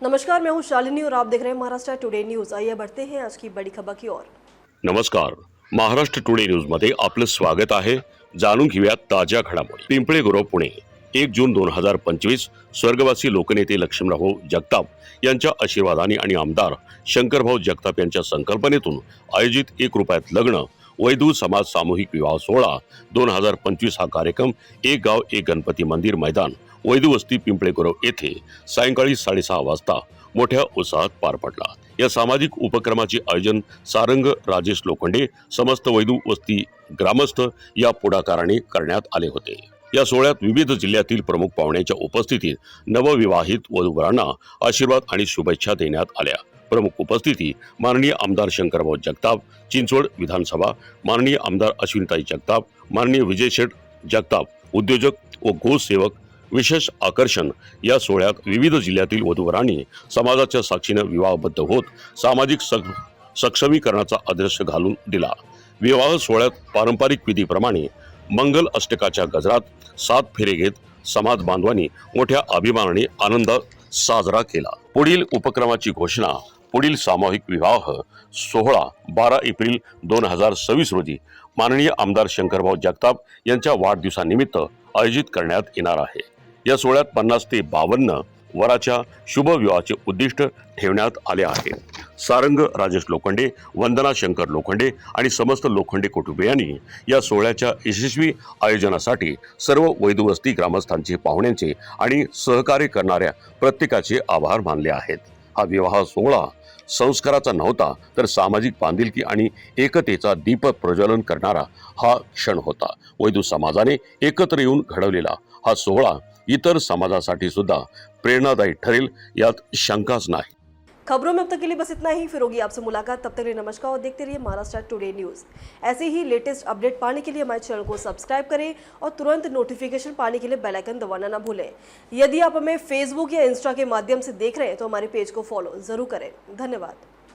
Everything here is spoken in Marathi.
नमस्कार मैं हूं शालिनी और आप देख रहे हैं महाराष्ट्र टुडे न्यूज आइए बढ़ते हैं आज की बड़ी खबर की ओर। नमस्कार महाराष्ट्र टुडे न्यूजमध्ये आपलं स्वागत आहे। जाणून घेऊयात ताज्या घडामोडी। पिंपळे गुरव पुणे। एक जून दोन हजार पंचवीस स्वर्गवासी लोकनेते लक्ष्मीराव जगताप यांच्या आशीर्वादाने आणि आमदार शंकरभाऊ जगताप यांच्या संकल्पनेतून आयोजित एक रुपयात लग्न वैदू समाज सामूहिक विवाह सोहळा दोन हजार पंचवीस हा कार्यक्रम एक गाव एक गणपती मंदिर मैदान वैदू वस्ती पिंपळे गुरव येथे सायंकाळी साडेसहा वाजता मोठ्या उत्साहात पार पडला. या सामाजिक उपक्रमाचे आयोजन सारंग राजेश लोखंडे समस्त वैदू वस्ती ग्रामस्थ या पुढाकाराने करण्यात आले होते. या सोहळ्यात विविध जिल्ह्यातील प्रमुख पाहुण्यांच्या उपस्थितीत नवविवाहित वधूवरांना आशीर्वाद आणि शुभेच्छा देण्यात आल्या. प्रमुख उपस्थिती माननीय आमदार शंकरभाऊ जगताप चिंचवड विधानसभा माननीय आमदार अश्विनताई जगताप माननीय विजय शेठ जगताप उद्योजक व गोसेवक विशेष आकर्षण या सोहळ्यात विविध जिल्ह्यातील वधूवरांनी समाजाच्या साक्षीनं विवाहबद्ध होत सामाजिक सक- सक्षमीकरणाचा आदर्श घालून दिला. विवाह सोहळ्यात पारंपरिक विधीप्रमाणे मंगल अष्टकाच्या गजरात सात फेरे घेत समाज बांधवांनी मोठ्या अभिमानाने आनंद साजरा केला. पुढील उपक्रमाची घोषणा पुढील सामूहिक विवाह सोहळा बारा एप्रिल दोन हजार सव्वीस रोजी माननीय आमदार शंकरभाऊ जगताप यांच्या वाढदिवसानिमित्त आयोजित करण्यात येणार आहे. या सोहळ्यात पन्नास ते बावन्न वराच्या शुभविवाहाचे उद्दिष्ट ठेवण्यात आले आहे. सारंग राजेश लोखंडे वंदना शंकर लोखंडे आणि समस्त लोखंडे कुटुंबियांनी या सोहळ्याच्या यशस्वी आयोजनासाठी सर्व वैदुवस्ती ग्रामस्थांचे पाहुण्यांचे आणि सहकार्य करणाऱ्या प्रत्येकाचे आभार मानले आहेत. हा विवाह सोहळा संस्काराचा नव्हता तर सामाजिक बांधिलकी आणि एकतेचा दीप प्रज्वलन करणारा हा क्षण होता. वैदू समाजाने एकत्र येऊन घडवलेला हा सोहळा इतर समाजासाठी सुद्धा प्रेरणादायी ठरेल यात शंकाच नाही. खबरों में अब तक के लिए बस इतना ही। फिर होगी आपसे मुलाकात। तब तक लिए नमस्कार और देखते रहिए महाराष्ट्र टुडे न्यूज़ ऐसे ही लेटेस्ट अपडेट पाने के लिए हमारे चैनल को सब्सक्राइब करें और तुरंत नोटिफिकेशन पाने के लिए बेल आइकन दबाना ना भूलें। यदि आप हमें फेसबुक या इंस्टा के माध्यम से देख रहे हैं तो हमारे पेज को फॉलो ज़रूर करें। धन्यवाद।